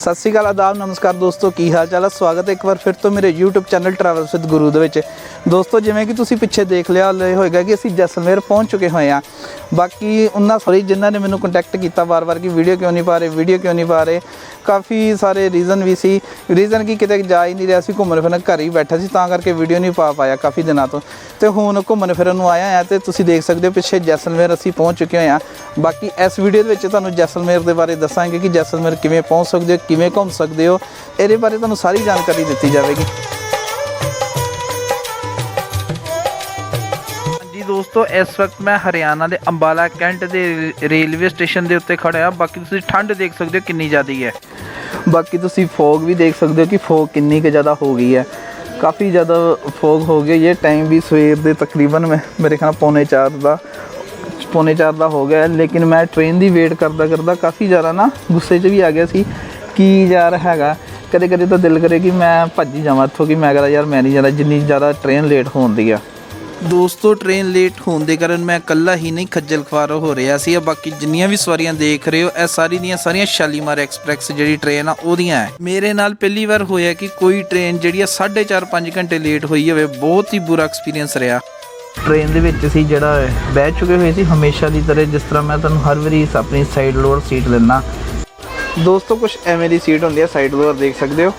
ਸਤਿ ਸ਼੍ਰੀ ਅਕਾਲ, ਆਦਾਬ, ਨਮਸਕਾਰ ਦੋਸਤੋ, ਕੀ ਹਾਲ ਚਾਲ ਹੈ ਸਵਾਗਤ ਹੈ ਇੱਕ ਵਾਰ ਫਿਰ ਤੋਂ ਮੇਰੇ YouTube channel travels with Guru ਦੇ ਵਿੱਚ। ਦੋਸਤੋ, ਜਿਵੇਂ ਕਿ ਤੁਸੀਂ ਪਿੱਛੇ ਦੇਖ ਲਿਆ, ਲੈ ਹੋਏਗਾ ਕਿ ਅਸੀਂ ਜੈਸਲਮੇਰ ਪਹੁੰਚ ਚੁੱਕੇ ਹੋਏ ਆ ਬਾਕੀ ਉਹਨਾਂ ਸੌਰੀ ਜਿਨ੍ਹਾਂ ਨੇ ਮੈਨੂੰ ਕੰਟੈਕਟ ਕੀਤਾ ਵਾਰ-ਵਾਰ ਕਿ ਵੀਡੀਓ ਕਿਉਂ ਨਹੀਂ ਪਾ ਰਹੇ ਵੀਡੀਓ ਕਿਉਂ ਨਹੀਂ ਪਾ ਰਹੇ, ਕਾਫੀ ਸਾਰੇ ਰੀਜ਼ਨ ਵੀ ਸੀ। ਰੀਜ਼ਨ ਕੀ ਕਿਤੇ ਜਾ ਹੀ ਨਹੀਂ ਰਿਹਾ ਸੀ, ਘੁੰਮਣ ਫਿਰਨ ਘਰ ਹੀ ਬੈਠਾ ਸੀ, ਤਾਂ ਕਰਕੇ ਵੀਡੀਓ ਨਹੀਂ ਪਾ ਪਾਇਆ ਕਾਫੀ ਦਿਨਾਂ ਤੋਂ। ਤੇ ਹੁਣ ਘੁੰਮਣ ਫਿਰਨ ਨੂੰ ਆਇਆ ਆ ਤੇ ਤੁਸੀਂ ਦੇਖ ਸਕਦੇ ਹੋ ਪਿੱਛੇ ਜੈਸਲਮੇਰ ਅਸੀਂ ਪਹੁੰਚ ਚੁੱਕੇ ਹੋਏ ਆ ਬਾਕੀ ਇਸ ਵੀਡੀਓ ਦੇ ਵਿੱਚ ਤੁਹਾਨੂੰ ਜੈਸਲਮੇਰ ਦੇ ਬਾਰੇ ਦੱਸਾਂਗੇ ਕਿ ਜੈਸਲਮੇਰ ਕਿਵੇਂ ਪਹੁੰਚ ਸਕਦੇ ਹੋ, ਕਿਵੇਂ ਘੁੰਮ ਸਕਦੇ ਹੋ, ਇਹਦੇ ਬਾਰੇ ਤੁਹਾਨੂੰ ਸਾਰੀ ਜਾਣਕਾਰੀ ਦਿੱਤੀ ਜਾਵੇਗੀ। ਦੋਸਤੋ, ਇਸ ਵਕਤ ਮੈਂ ਹਰਿਆਣਾ ਦੇ ਅੰਬਾਲਾ ਕੈਂਟ ਦੇ ਰੇਲਵੇ ਸਟੇਸ਼ਨ ਦੇ ਉੱਤੇ ਖੜਿਆ। ਹਾਂ ਬਾਕੀ ਤੁਸੀਂ ਠੰਡ ਦੇਖ ਸਕਦੇ ਹੋ ਕਿੰਨੀ ਜ਼ਿਆਦਾ ਹੈ। ਬਾਕੀ ਤੁਸੀਂ ਫੋਗ ਵੀ ਦੇਖ ਸਕਦੇ ਹੋ ਕਿ ਫੋਗ ਕਿੰਨੀ ਕੁ ਜ਼ਿਆਦਾ ਹੋ ਗਈ ਹੈ। ਕਾਫੀ ਜ਼ਿਆਦਾ ਫੋਗ ਹੋ ਗਈ ਹੈ। ਟਾਈਮ ਵੀ ਸਵੇਰ ਦੇ ਤਕਰੀਬਨ ਮੈਂ, ਮੇਰੇ ਖਿਆਲ ਪੌਣੇ 4 ਦਾ, ਪੌਣੇ 4 ਦਾ ਹੋ ਗਿਆ ਲੇਕਿਨ ਮੈਂ ਟ੍ਰੇਨ ਦੀ ਵੇਟ ਕਰਦਾ ਕਰਦਾ ਕਾਫੀ ਜ਼ਿਆਦਾ ਨਾ ਗੁੱਸੇ 'ਚ ਵੀ ਆ ਗਿਆ ਸੀ ਕੀ ਯਾਰ ਹੈਗਾ। ਕਦੇ ਕਦੇ ਤਾਂ ਦਿਲ ਕਰੇ ਕਿ ਮੈਂ ਭੱਜ ਹੀ ਜਾਵਾਂ ਇੱਥੋਂ, ਕਿ ਮੈਂ ਕਹਦਾ ਯਾਰ ਮੈਂ ਨਹੀਂ ਜਾਣਾ, ਜਿੰਨੀ ਜ਼ਿਆਦਾ ਟ੍ਰੇਨ ਲੇਟ ਹੋਉਂਦੀ ਆ। ਦੋਸਤੋ ਟ੍ਰੇਨ ਲੇਟ ਹੋਣ ਦੇ ਕਾਰਨ ਮੈਂ ਇਕੱਲਾ ਹੀ ਨਹੀਂ ਖੱਜਲ ਖਵਾਰ ਹੋ ਰਿਹਾ ਸੀ। ਬਾਕੀ ਜਿੰਨੀਆਂ ਵੀ ਸਵਾਰੀਆਂ ਦੇਖ ਰਹੇ ਹੋ, ਇਹ ਸਾਰੀ ਦੀਆਂ ਸਾਰੀਆਂ ਸ਼ਾਲੀਮਾਰ ਐਕਸਪ੍ਰੈਸ ਜਿਹੜੀ ਟ੍ਰੇਨ ਆ, ਉਹਦੀਆਂ ਹੈ। ਮੇਰੇ ਨਾਲ ਪਹਿਲੀ ਵਾਰ ਹੋਇਆ ਕਿ ਕੋਈ ਟ੍ਰੇਨ ਜਿਹੜੀ ਆ 4.5 5 ਘੰਟੇ ਲੇਟ ਹੋਈ ਹੋਵੇ, ਬਹੁਤ ਹੀ ਬੁਰਾ ਐਕਸਪੀਰੀਅੰਸ ਰਿਹਾ। ਟ੍ਰੇਨ ਦੇ ਵਿੱਚ ਅਸੀਂ ਜਿਹੜਾ ਬਹਿ ਚੁੱਕੇ ਹੋਏ ਸੀ ਹਮੇਸ਼ਾ ਦੀ ਤਰ੍ਹਾਂ, ਜਿਸ ਤਰ੍ਹਾਂ ਮੈਂ ਤੁਹਾਨੂੰ ਹਰ ਵਾਰੀ ਆਪਣੀ ਸਾਈਡ ਲੋਅਰ ਸੀਟ ਲੈਣਾ ਦੋਸਤੋ ਕੁਝ ਐਵੇਂ ਦੀ ਸੀਟ ਹੁੰਦੀ ਹੈ ਸਾਈਡ ਲੋਅਰ ਦੇਖ ਸਕਦੇ ਹੋ,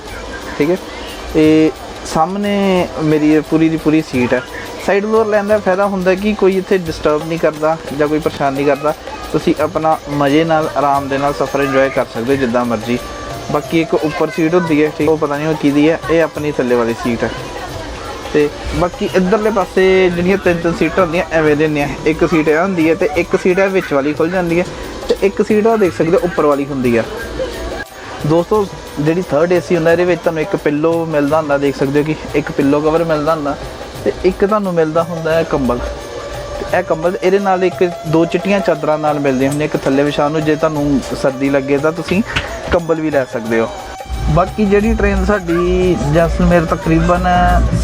ਠੀਕ ਹੈ? ਤੇ ਸਾਹਮਣੇ ਮੇਰੀ ਪੂਰੀ ਦੀ ਪੂਰੀ ਸੀਟ ਹੈ। ਸਾਈਡ ਲੋਅਰ ਲੈਣ ਦਾ ਫਾਇਦਾ ਹੁੰਦਾ ਕਿ ਕੋਈ ਇੱਥੇ ਡਿਸਟਰਬ ਨਹੀਂ ਕਰਦਾ ਜਾਂ ਕੋਈ ਪਰੇਸ਼ਾਨ ਨਹੀਂ ਕਰਦਾ। ਤੁਸੀਂ ਆਪਣਾ ਮਜ਼ੇ ਨਾਲ, ਆਰਾਮ ਦੇ ਨਾਲ ਸਫ਼ਰ ਇੰਜੋਏ ਕਰ ਸਕਦੇ ਹੋ ਜਿੱਦਾਂ ਮਰਜ਼ੀ। ਬਾਕੀ ਇੱਕ ਉੱਪਰ ਸੀਟ ਹੁੰਦੀ ਹੈ, ਠੀਕ ਉਹ ਪਤਾ ਨਹੀਂ ਉਹ ਕਿਹਦੀ ਹੈ, ਇਹ ਆਪਣੀ ਥੱਲੇ ਵਾਲੀ ਸੀਟ ਹੈ। ਤੇ ਬਾਕੀ ਇਧਰਲੇ ਪਾਸੇ ਜਿਹੜੀਆਂ ਤਿੰਨ ਤਿੰਨ ਸੀਟਾਂ ਹੁੰਦੀਆਂ, ਐਵੇਂ ਦੇ ਨੇ ਇੱਕ ਸੀਟ ਇਹ ਹੁੰਦੀ ਹੈ ਤੇ ਇੱਕ ਸੀਟ ਇਹ ਵਿੱਚ ਵਾਲੀ ਖੁੱਲ ਜਾਂਦੀ ਹੈ ਤੇ ਇੱਕ ਸੀਟ ਉਹ ਦੇਖ ਸਕਦੇ ਹੋ ਉੱਪਰ ਵਾਲੀ ਹੁੰਦੀ ਹੈ। ਦੋਸਤੋ, ਜਿਹੜੀ ਥਰਡ ਏਸੀ ਹੁੰਦਾ, ਇਹਦੇ ਵਿੱਚ ਤੁਹਾਨੂੰ ਇੱਕ ਪਿੱਲੋ ਮਿਲਦਾ ਹੁੰਦਾ, ਦੇਖ ਸਕਦੇ ਹੋ ਕਿ ਇੱਕ ਪਿੱਲੋ ਕਵਰ ਮਿਲਦਾ ਹੁੰਦਾ। ਤੇ ਇੱਕ ਤੁਹਾਨੂੰ ਮਿਲਦਾ ਹੁੰਦਾ ਹੈ ਕੰਬਲ। ਇਹ ਕੰਬਲ ਇਹਦੇ ਨਾਲ ਇੱਕ ਦੋ ਚਿੱਟੀਆਂ ਚਾਦਰਾਂ ਨਾਲ ਮਿਲਦੀਆਂ ਹੁੰਦੀਆਂ ਇੱਕ ਥੱਲੇ ਵਿਛਾਉਣ ਨੂੰ, ਜੇ ਤੁਹਾਨੂੰ ਸਰਦੀ ਲੱਗੇ ਤਾਂ ਤੁਸੀਂ ਕੰਬਲ ਵੀ ਲੈ ਸਕਦੇ ਹੋ। ਬਾਕੀ ਜਿਹੜੀ ਟ੍ਰੇਨ ਸਾਡੀ ਜੈਸਲਮੇਰ ਤਕਰੀਬਨ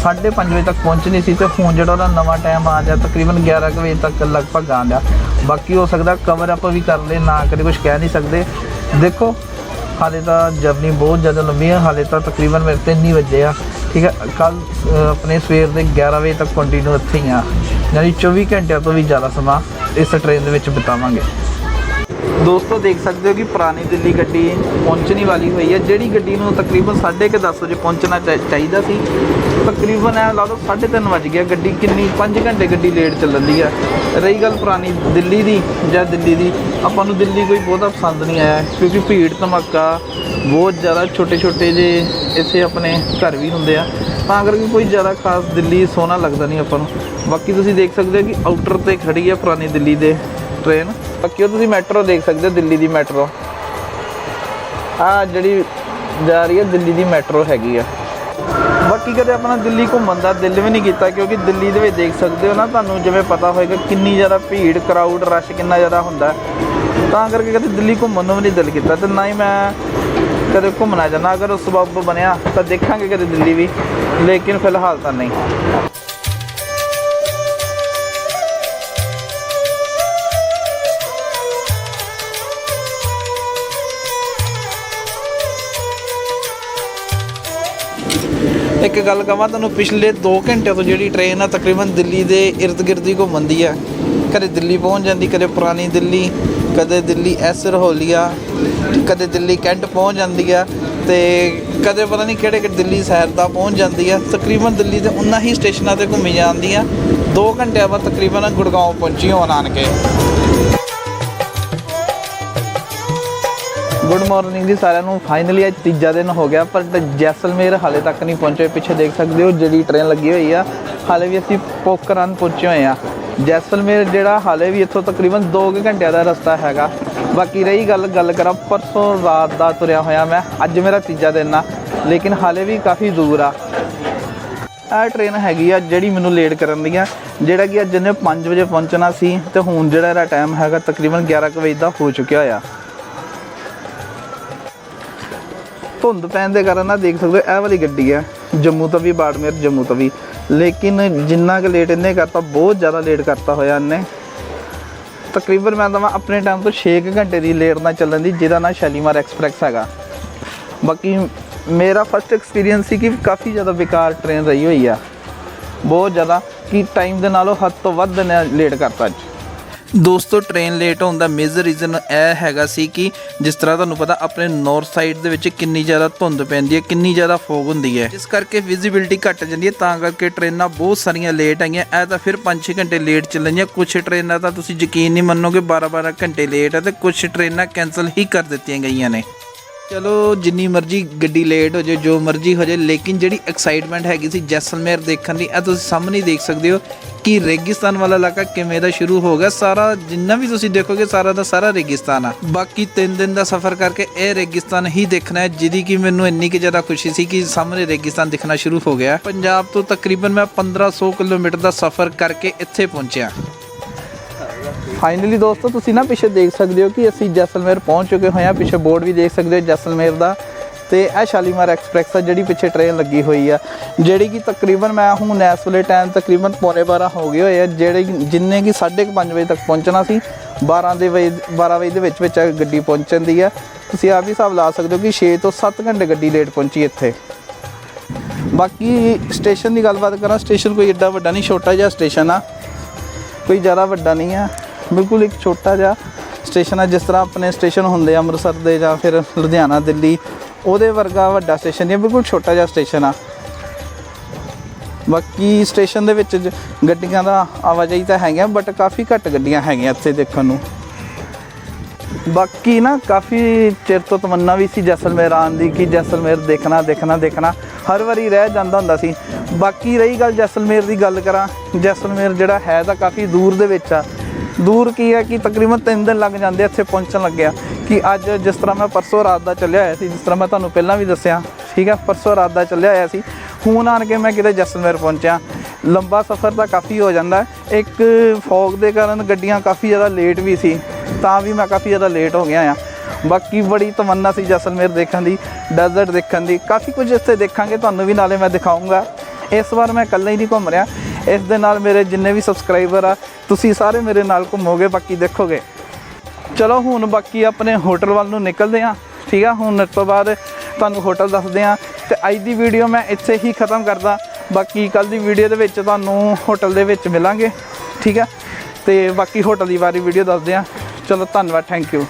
5:30 ਵਜੇ ਤੱਕ ਪਹੁੰਚਣੀ ਸੀ ਤੇ ਹੁਣ ਜਿਹੜਾ ਉਹਦਾ ਨਵਾਂ ਟਾਈਮ ਆ ਗਿਆ, ਤਕਰੀਬਨ 11 ਕੁ ਵਜੇ ਤੱਕ ਲਗਭਗ ਆ ਗਿਆ। ਬਾਕੀ ਹੋ ਸਕਦਾ ਕਵਰ ਅਪ ਵੀ ਕਰ ਲੇ ਨਾ ਕਦੇ ਕੁਝ ਕਹਿ ਨਹੀਂ ਸਕਦੇ। ਦੇਖੋ, ਹਾਲੇ ਤਾਂ ਜਰਨੀ ਬਹੁਤ ਜ਼ਿਆਦਾ ਲੰਬੀ ਹੈ ਹਾਲੇ ਤਾਂ ਤਕਰੀਬਨ ਮੇਰੇ ਤੇ 9 ਵਜੇ ਆ। ਠੀਕ ਹੈ ਕੱਲ ਆਪਣੇ ਸਵੇਰ ਦੇ 11 ਵਜੇ ਤੱਕ ਕੰਟੀਨਿਊ ਇੱਥੇ ਹੀ ਆ। ਯਾਨੀ 24 ਘੰਟਿਆਂ ਤੋਂ ਵੀ ਜ਼ਿਆਦਾ ਸਮਾਂ ਇਸ ਟ੍ਰੇਨ ਦੇ ਵਿੱਚ ਬਿਤਾਵਾਂਗੇ। ਦੋਸਤੋ, ਦੇਖ ਸਕਦੇ ਹੋ ਕਿ ਪੁਰਾਣੀ ਦਿੱਲੀ ਗੱਡੀ ਪਹੁੰਚਣੀ ਵਾਲੀ ਹੋਈ ਹੈ। ਜਿਹੜੀ ਗੱਡੀ ਨੂੰ ਤਕਰੀਬਨ 10:30 ਵਜੇ ਪਹੁੰਚਣਾ ਚਾ- ਚਾਹੀਦਾ ਸੀ। ਤਕਰੀਬਨ ਐ ਲਾ ਲਓ 3:30 ਵਜ ਗਿਆ। ਗੱਡੀ ਕਿੰਨੀ 5 ਘੰਟੇ ਗੱਡੀ ਲੇਟ ਚੱਲਦੀ ਆ। ਰਹੀ ਗੱਲ ਪੁਰਾਣੀ ਦਿੱਲੀ ਦੀ ਜਾਂ ਦਿੱਲੀ ਦੀ, ਆਪਾਂ ਨੂੰ ਦਿੱਲੀ ਕੋਈ ਬਹੁਤਾ ਪਸੰਦ ਨਹੀਂ ਆਇਆ, ਕਿਉਂਕਿ ਭੀੜ ਧਮਾਕਾ ਬਹੁਤ ਜ਼ਿਆਦਾ ਛੋਟੇ ਛੋਟੇ ਜੇ ਇੱਥੇ ਆਪਣੇ ਘਰ ਵੀ ਹੁੰਦੇ ਆ। ਤਾਂ ਕਰਕੇ ਕੋਈ ਜ਼ਿਆਦਾ ਖਾਸ ਦਿੱਲੀ ਸੋਹਣਾ ਲੱਗਦਾ ਨਹੀਂ ਆਪਾਂ ਨੂੰ। ਬਾਕੀ ਤੁਸੀਂ ਦੇਖ ਸਕਦੇ ਹੋ ਕਿ ਆਊਟਰ ਤੇ ਖੜੀ ਹੈ ਪੁਰਾਣੀ ਦਿੱਲੀ ਦੇ ਟ੍ਰੇਨ ਬਾਕੀ ਉਹ ਤੁਸੀਂ ਮੈਟਰੋ ਦੇਖ ਸਕਦੇ ਹੋ, ਦਿੱਲੀ ਦੀ ਮੈਟਰੋ ਆ ਜਿਹੜੀ ਜਾ ਰਹੀ ਹੈ, ਦਿੱਲੀ ਦੀ ਮੈਟਰੋ ਹੈਗੀ ਆ। ਬਾਕੀ ਕਦੇ ਆਪਣਾ ਦਿੱਲੀ ਘੁੰਮਣ ਦਾ ਦਿਲ ਵੀ ਨਹੀਂ ਕੀਤਾ, ਕਿਉਂਕਿ ਦਿੱਲੀ ਦੇ ਵਿੱਚ ਦੇਖ ਸਕਦੇ ਹੋ ਨਾ, ਤੁਹਾਨੂੰ ਜਿਵੇਂ ਪਤਾ ਹੋਏਗਾ ਕਿੰਨੀ ਜ਼ਿਆਦਾ ਭੀੜ ਕਰਾਊਡ ਰਸ਼ ਕਿੰਨਾ ਜ਼ਿਆਦਾ ਹੁੰਦਾ ਤਾਂ ਕਰਕੇ ਕਦੇ ਦਿੱਲੀ ਘੁੰਮਣ ਨੂੰ ਵੀ ਨਹੀਂ ਦਿਲ ਕੀਤਾ, ਤੇ ਨਾ ਹੀ ਮੈਂ ਕਦੇ ਘੁੰਮਣਾ ਚਾਹੁੰਦਾ। ਅਗਰ ਉਸ ਸਬਬ ਬਣਿਆ, ਤਾਂ ਦੇਖਾਂਗੇ ਕਦੇ ਦਿੱਲੀ ਵੀ। ਲੇਕਿਨ ਫਿਲਹਾਲ ਤਾਂ ਨਹੀਂ। ਇੱਕ ਗੱਲ ਕਹਾਂ ਤੁਹਾਨੂੰ, ਪਿਛਲੇ 2 ਘੰਟਿਆਂ ਤੋਂ ਜਿਹੜੀ ਟ੍ਰੇਨ ਆ, ਤਕਰੀਬਨ ਦਿੱਲੀ ਦੇ ਇਰਦ ਗਿਰਦ ਹੀ ਘੁੰਮਦੀ ਆ। ਕਦੇ ਦਿੱਲੀ ਪਹੁੰਚ ਜਾਂਦੀ, ਕਦੇ ਪੁਰਾਣੀ ਦਿੱਲੀ, ਕਦੇ ਦਿੱਲੀ ਐਸ ਰਹੋਲੀਆ, ਕਦੇ ਦਿੱਲੀ ਕੈਂਟ ਪਹੁੰਚ ਜਾਂਦੀ ਆ ਤੇ ਕਦੇ ਪਤਾ ਨਹੀਂ ਕਿਹੜੇ ਕਿ ਦਿੱਲੀ ਸ਼ਹਿਰ ਦਾ ਪਹੁੰਚ ਜਾਂਦੀ ਆ। ਤਕਰੀਬਨ ਦਿੱਲੀ ਦੇ ਉਨਾ ਹੀ ਸਟੇਸ਼ਨਾਂ ਤੇ ਘੁੰਮੀ ਜਾਂਦੀ ਆ। 2 ਘੰਟਿਆਂ ਬਾਅਦ ਤਕਰੀਬਨ ਗੁੜਗਾਉਂ ਪਹੁੰਚੀ ਹੋਣ ਆਣ ਕੇ ਗੁੱਡ ਮਾਰਨਿੰਗ ਜੀ, ਸਾਰਿਆਂ ਨੂੰ ਫਾਈਨਲੀ ਅੱਜ ਤੀਜਾ ਦਿਨ ਹੋ ਗਿਆ, ਪਰ ਜੈਸਲਮੇਰ ਹਾਲੇ ਤੱਕ ਨਹੀਂ ਪਹੁੰਚੇ, ਪਿੱਛੇ ਦੇਖ ਸਕਦੇ ਹੋ ਜਿਹੜੀ ਟ੍ਰੇਨ ਲੱਗੀ ਹੋਈ ਆ। ਹਾਲੇ ਵੀ ਅਸੀਂ ਪੋਕਰਨ ਪਹੁੰਚੇ ਹੋਏ ਆ। ਜੈਸਲਮੇਰ ਜਿਹੜਾ ਹਾਲੇ ਵੀ ਇੱਥੋਂ ਤਕਰੀਬਨ 2 ਘੰਟਿਆਂ ਦਾ ਰਸਤਾ ਹੈਗਾ। ਬਾਕੀ ਰਹੀ ਗੱਲ ਗੱਲ ਕਰਾਂ, ਪਰਸੋਂ ਰਾਤ ਦਾ ਤੁਰਿਆ ਹੋਇਆ ਮੈਂ, ਅੱਜ ਮੇਰਾ ਤੀਜਾ ਦਿਨ ਆ, ਲੇਕਿਨ ਹਾਲੇ ਵੀ ਕਾਫੀ ਦੂਰ ਆ। ਇਹ ਟ੍ਰੇਨ ਹੈਗੀ ਆ ਜਿਹੜੀ ਮੈਨੂੰ ਲੇਟ ਕਰਨ ਦੀ ਆ, ਜਿਹੜਾ ਕਿ ਅੱਜ ਨੇ 5 ਵਜੇ ਪਹੁੰਚਣਾ ਸੀ, ਤੇ ਹੁਣ ਜਿਹੜਾ ਇਹਦਾ ਟਾਈਮ ਹੈਗਾ ਤਕਰੀਬਨ 11 ਕੁ ਵਜੇ ਦਾ ਹੋ ਚੁੱਕਿਆ ਹੋਇਆ। ਧੁੰਦ ਪੈਣ ਦੇ ਕਾਰਨ ਨਾ ਦੇਖ ਸਕਦੇ ਹੋ, ਇਹ ਵਾਲੀ ਗੱਡੀ ਹੈ ਜੰਮੂ ਤੋਂ ਵੀ, ਬਾੜਮੇਰ ਜੰਮੂ ਤੋਂ ਵੀ। ਲੇਕਿਨ ਜਿੰਨਾ ਕੁ ਲੇਟ ਇਹਨੇ ਕਰਤਾ ਬਹੁਤ ਜ਼ਿਆਦਾ ਲੇਟ ਕਰਤਾ ਹੋਇਆ ਇਹਨੇ। ਤਕਰੀਬਨ ਮੈਂ ਦਵਾਂ ਆਪਣੇ ਟਾਈਮ ਤੋਂ 6 ਘੰਟੇ ਦੀ ਲੇਟ ਨਾਲ ਚੱਲਣ ਦੀ, ਜਿਹਦਾ ਨਾਂ ਸ਼ਾਲੀਮਾਰ ਐਕਸਪ੍ਰੈਸ ਹੈਗਾ। ਬਾਕੀ ਮੇਰਾ ਫਸਟ ਐਕਸਪੀਰੀਅੰਸ ਸੀ ਕਿ ਕਾਫੀ ਜ਼ਿਆਦਾ ਬੇਕਾਰ ਟ੍ਰੇਨ ਰਹੀ ਹੋਈ ਆ। ਬਹੁਤ ਜ਼ਿਆਦਾ, ਕਿ ਟਾਈਮ ਦੇ ਨਾਲੋਂ ਹੱਦ ਤੋਂ ਵੱਧ ਨੇ ਲੇਟ ਕਰਤਾ ਅੱਜ। ਦੋਸਤੋ ਟ੍ਰੇਨ ਲੇਟ ਹੋਣ ਦਾ ਮੇਜਰ ਰੀਜ਼ਨ ਇਹ ਹੈਗਾ ਸੀ ਕਿ ਜਿਸ ਤਰ੍ਹਾਂ ਤੁਹਾਨੂੰ ਪਤਾ, ਆਪਣੇ ਨਾਰਥ ਸਾਈਡ ਦੇ ਵਿੱਚ ਕਿੰਨੀ ਜ਼ਿਆਦਾ ਧੁੰਦ ਪੈਂਦੀ ਹੈ, ਕਿੰਨੀ ਜ਼ਿਆਦਾ ਫੋਗ ਹੁੰਦੀ ਹੈ। ਇਸ ਕਰਕੇ ਵਿਜ਼ਿਬਿਲਟੀ ਘੱਟ ਜਾਂਦੀ ਹੈ, ਤਾਂ ਕਰਕੇ ਟ੍ਰੇਨਾਂ ਬਹੁਤ ਸਾਰੀਆਂ ਲੇਟ ਆਈਆਂ ਇਹ ਤਾਂ ਫਿਰ 5-6 ਘੰਟੇ ਲੇਟ ਚੱਲੀਆਂ ਕੁਝ ਟ੍ਰੇਨਾਂ ਤਾਂ ਤੁਸੀਂ ਯਕੀਨ ਨਹੀਂ ਮੰਨੋਗੇ 12-12 ਘੰਟੇ ਲੇਟ ਹੈ ਤੇ ਕੁਝ ਟ੍ਰੇਨਾਂ ਕੈਨਸਲ ਹੀ ਕਰ ਦਿੱਤੀਆਂ ਗਈਆਂ ਨੇ। ਚਲੋ, ਜਿੰਨੀ ਮਰਜ਼ੀ ਗੱਡੀ ਲੇਟ ਹੋ ਜਾਏ, ਜੋ ਮਰਜ਼ੀ ਹੋ ਜਾਏ, ਲੇਕਿਨ ਜਿਹੜੀ ਐਕਸਾਈਟਮੈਂਟ ਹੈਗੀ ਸੀ ਜੈਸਲਮੇਰ ਦੇਖਣ ਦੀ, ਇਹ ਤੁਸੀਂ ਸਾਹਮਣੇ ਦੇਖ ਸਕਦੇ ਹੋ ਕਿ ਰੇਗਿਸਤਾਨ ਵਾਲਾ ਇਲਾਕਾ ਕਿਵੇਂ ਦਾ ਸ਼ੁਰੂ ਹੋ ਗਿਆ। ਸਾਰਾ, ਜਿੰਨਾ ਵੀ ਤੁਸੀਂ ਦੇਖੋਗੇ, ਸਾਰਾ ਦਾ ਸਾਰਾ ਰੇਗਿਸਤਾਨ ਆ। ਬਾਕੀ 3 ਦਿਨ ਦਾ ਸਫ਼ਰ ਕਰਕੇ ਇਹ ਰੇਗਿਸਤਾਨ ਹੀ ਦੇਖਣਾ ਹੈ, ਜਿਹਦੀ ਕਿ ਮੈਨੂੰ ਇੰਨੀ ਕਿ ਜ਼ਿਆਦਾ ਖੁਸ਼ੀ ਸੀ ਕਿ ਸਾਹਮਣੇ ਰੇਗਿਸਤਾਨ ਦਿਖਣਾ ਸ਼ੁਰੂ ਹੋ ਗਿਆ। ਪੰਜਾਬ ਤੋਂ ਤਕਰੀਬਨ ਮੈਂ 1500 ਕਿਲੋਮੀਟਰ ਦਾ ਸਫ਼ਰ ਕਰਕੇ ਇੱਥੇ ਪਹੁੰਚਿਆ। ਫਾਈਨਲੀ ਦੋਸਤੋ, ਤੁਸੀਂ ਨਾ ਪਿੱਛੇ ਦੇਖ ਸਕਦੇ ਹੋ ਕਿ ਅਸੀਂ ਜੈਸਲਮੇਰ ਪਹੁੰਚ ਚੁੱਕੇ ਹੋਏ ਹਾਂ। ਪਿੱਛੇ ਬੋਰਡ ਵੀ ਦੇਖ ਸਕਦੇ ਹੋ ਜੈਸਲਮੇਰ ਦਾ। ਤੇ ਇਹ ਸ਼ਾਲੀਮਾਰ ਐਕਸਪ੍ਰੈਸ ਆ, ਜਿਹੜੀ ਪਿੱਛੇ ਟ੍ਰੇਨ ਲੱਗੀ ਹੋਈ ਆ। ਜਿਹੜੀ ਕਿ ਤਕਰੀਬਨ ਮੈਂ ਹੁਣ ਇਸ ਵੇਲੇ ਟਾਈਮ ਤਕਰੀਬਨ ਪੌਣੇ 12 ਹੋ ਗਏ ਹੋਏ ਆ। ਜਿਹੜੇ ਜਿੰਨੇ ਕਿ 5:30 ਵਜੇ ਤੱਕ ਪਹੁੰਚਣਾ ਸੀ 12 ਦੇ ਵਜੇ 12 ਵਜੇ ਦੇ ਵਿੱਚ ਵਿੱਚ ਗੱਡੀ ਪਹੁੰਚਣ ਦੀ ਆ। ਤੁਸੀਂ ਆਪ ਵੀ ਹਿਸਾਬ ਲਾ ਸਕਦੇ ਹੋ ਕਿ 6 ਤੋਂ 7 ਘੰਟੇ ਗੱਡੀ ਲੇਟ ਪਹੁੰਚੀ ਇੱਥੇ। ਬਾਕੀ ਸਟੇਸ਼ਨ ਦੀ ਗੱਲਬਾਤ ਕਰਾਂ ਸਟੇਸ਼ਨ ਕੋਈ ਏਡਾ ਵੱਡਾ ਨਹੀਂ, ਛੋਟਾ ਜਿਹਾ ਸਟੇਸ਼ਨ ਆ। ਕੋਈ ਜ਼ਿਆਦਾ ਵੱਡਾ ਨਹੀਂ ਆ। ਬਿਲਕੁਲ ਇੱਕ ਛੋਟਾ ਜਿਹਾ ਸਟੇਸ਼ਨ ਆ, ਜਿਸ ਤਰ੍ਹਾਂ ਆਪਣੇ ਸਟੇਸ਼ਨ ਹੁੰਦੇ ਆ ਅੰਮ੍ਰਿਤਸਰ ਦੇ ਜਾਂ ਫਿਰ ਲੁਧਿਆਣਾ, ਦਿੱਲੀ, ਉਹਦੇ ਵਰਗਾ ਵੱਡਾ ਸਟੇਸ਼ਨ ਨਹੀਂ, ਬਿਲਕੁਲ ਛੋਟਾ ਜਿਹਾ ਸਟੇਸ਼ਨ ਆ। ਬਾਕੀ ਸਟੇਸ਼ਨ ਦੇ ਵਿੱਚ ਜ- ਗੱਡੀਆਂ ਦਾ ਆਵਾਜਾਈ ਤਾਂ ਹੈਗੀਆਂ ਬਟ ਕਾਫੀ ਘੱਟ ਗੱਡੀਆਂ ਹੈਗੀਆਂ ਇੱਥੇ ਦੇਖਣ ਨੂੰ। ਬਾਕੀ ਨਾ ਕਾਫੀ ਚਿਰ ਤੋਂ ਤਮੰਨਾ ਵੀ ਸੀ ਜੈਸਲਮੇਰ ਆਉਣ ਦੀ ਕਿ ਜੈਸਲਮੇਰ ਦੇਖਣਾ ਦੇਖਣਾ ਦੇਖਣਾ, ਹਰ ਵਾਰੀ ਰਹਿ ਜਾਂਦਾ ਹੁੰਦਾ ਸੀ। ਬਾਕੀ ਰਹੀ ਗੱਲ ਜੈਸਲਮੇਰ ਦੀ ਗੱਲ ਕਰਾਂ, ਜੈਸਲਮੇਰ ਜਿਹੜਾ ਹੈ ਤਾਂ ਕਾਫੀ ਦੂਰ ਦੇ ਵਿੱਚ ਆ। ਦੂਰ ਕੀ ਹੈ ਕਿ ਤਕਰੀਬਨ 3 ਦਿਨ ਲੱਗ ਜਾਂਦੇ ਆ, ਇੱਥੇ ਪਹੁੰਚਣ ਲੱਗਿਆ ਕਿ ਅੱਜ ਜਿਸ ਤਰ੍ਹਾਂ ਮੈਂ ਪਰਸੋਂ ਰਾਤ ਦਾ ਚੱਲਿਆ ਹੋਇਆ ਸੀ, ਜਿਸ ਤਰ੍ਹਾਂ ਮੈਂ ਤੁਹਾਨੂੰ ਪਹਿਲਾਂ ਵੀ ਦੱਸਿਆ, ਠੀਕ ਹੈ ਪਰਸੋਂ ਰਾਤ ਦਾ ਚੱਲਿਆ ਹੋਇਆ ਸੀ। ਹੁਣ ਆਣ ਕੇ ਮੈਂ ਕਿਤੇ ਜੈਸਲਮੇਰ ਪਹੁੰਚਿਆ। ਲੰਬਾ ਸਫ਼ਰ ਤਾਂ ਕਾਫੀ ਹੋ ਜਾਂਦਾ। ਇੱਕ ਫੌਗ ਦੇ ਕਾਰਨ ਗੱਡੀਆਂ ਕਾਫੀ ਜ਼ਿਆਦਾ ਲੇਟ ਵੀ ਸੀ, ਤਾਂ ਵੀ ਮੈਂ ਕਾਫੀ ਜ਼ਿਆਦਾ ਲੇਟ ਹੋ ਗਿਆ ਆ। ਬਾਕੀ ਬੜੀ ਤਮੰਨਾ ਸੀ ਜੈਸਲਮੇਰ ਦੇਖਣ ਦੀ ਡੈਜ਼ਰਟ ਦੇਖਣ ਦੀ। ਕਾਫੀ ਕੁਝ ਇੱਥੇ ਦੇਖਾਂਗੇ, ਤੁਹਾਨੂੰ ਵੀ ਨਾਲੇ ਮੈਂ ਦਿਖਾਉਂਗਾ ਇਸ ਵਾਰ ਮੈਂ ਇਕੱਲਾ ਹੀ ਨਹੀਂ ਘੁੰਮ ਰਿਹਾ। ਇਸ ਦੇ ਨਾਲ ਮੇਰੇ ਜਿੰਨੇ ਵੀ ਸਬਸਕ੍ਰਾਈਬਰ ਆ, ਤੁਸੀਂ ਸਾਰੇ ਮੇਰੇ ਨਾਲ ਘੁੰਮੋਗੇ, ਬਾਕੀ ਦੇਖੋਗੇ। ਚਲੋ, ਹੁਣ ਬਾਕੀ ਆਪਣੇ ਹੋਟਲ ਵੱਲ ਨੂੰ ਨਿਕਲਦੇ ਹਾਂ। ਠੀਕ ਆ, ਹੁਣ ਇਸ ਤੋਂ ਬਾਅਦ ਤੁਹਾਨੂੰ ਹੋਟਲ ਦੱਸਦੇ ਹਾਂ। ਤੇ ਅੱਜ ਦੀ ਵੀਡੀਓ ਮੈਂ ਇੱਥੇ ਹੀ ਖਤਮ ਕਰਦਾ। ਬਾਕੀ ਕੱਲ ਦੀ ਵੀਡੀਓ ਦੇ ਵਿੱਚ ਤੁਹਾਨੂੰ ਹੋਟਲ ਦੇ ਵਿੱਚ ਮਿਲਾਂਗੇ। ਠੀਕ ਆ, ਤੇ ਬਾਕੀ ਹੋਟਲ ਦੀ ਬਾਰੇ ਵੀਡੀਓ ਦੱਸਦੇ ਹਾਂ। ਚਲੋ, ਧੰਨਵਾਦ ਥੈਂਕ ਯੂ